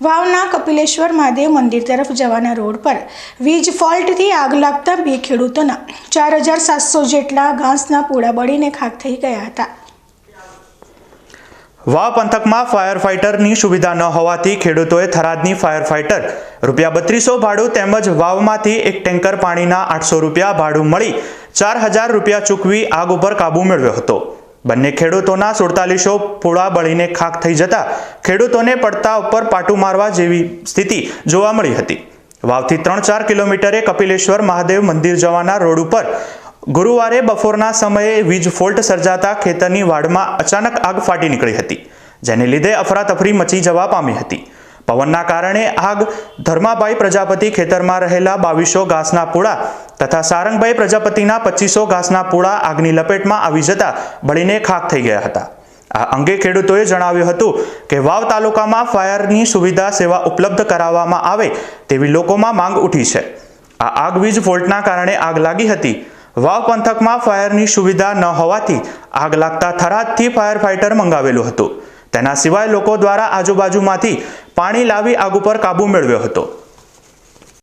વાવના કપિલેશ્વર મહાદેવ મંદિર તરફ જવાના રોડ પર વીજ ફોલ્ટથી આગ લાગતા બે ખેડૂતોના ચાર હજાર સાતસો જેટલા ઘાસના પૂળા બળીને ખાક થઈ ગયા હતા. વાવ પંથકમાં ફાયર ફાઇટરની સુવિધા ન હોવાથી ખેડૂતોએ થરાદની ફાયર ફાઇટર રૂપિયા બત્રીસો ભાડું તેમજ વાવમાંથી એક ટેન્કર પાણીના આઠસો રૂપિયા ભાડું મળી ચાર હજાર રૂપિયા ચૂકવી આગ ઉપર કાબૂ મેળવ્યો હતો. બંને ખેડૂતોના સુડતાલીસો પૂળા બળીને ખાક થઈ જતા ખેડૂતોને પડતા ઉપર પાટું મારવા જેવી સ્થિતિ જોવા મળી હતી. વાવથી ત્રણ ચાર કિલોમીટરે કપિલેશ્વર મહાદેવ મંદિર જવાના રોડ ઉપર ગુરુવારે બપોરના સમયે વીજ ફોલ્ટ સર્જાતા ખેતરની વાડમાં અચાનક આગ ફાટી નીકળી હતી, જેને લીધે અફરાતફરી મચી જવા પામી હતી. પવનના કારણે આગ ધર્માભાઈ પ્રજાપતિ ખેતરમાં રહેલા બાવીસો ઘાસના પૂળા તથા સારંગભાઈ પ્રજાપતિના પચીસો ઘાસના પૂળા આગની લપેટમાં આવી જતા બળીને ખાક થઈ ગયા હતા. આ અંગે ખેડૂતોએ જણાવ્યું હતું કે વાવ તાલુકામાં ફાયરની સુવિધા સેવા ઉપલબ્ધ કરાવવામાં આવે તેવી લોકોમાં માંગ ઉઠી છે. આ આગ વીજ ફોલ્ટના કારણે આગ લાગી હતી. વાવ પંથકમાં ફાયરની સુવિધા ન હોવાથી આગ લાગતા થરાદથી ફાયર ફાઇટર મંગાવેલું હતું. તેના સિવાય લોકો દ્વારા આજુબાજુમાંથી પાણી લાવી આગ ઉપર કાબૂ મેળવ્યો હતો.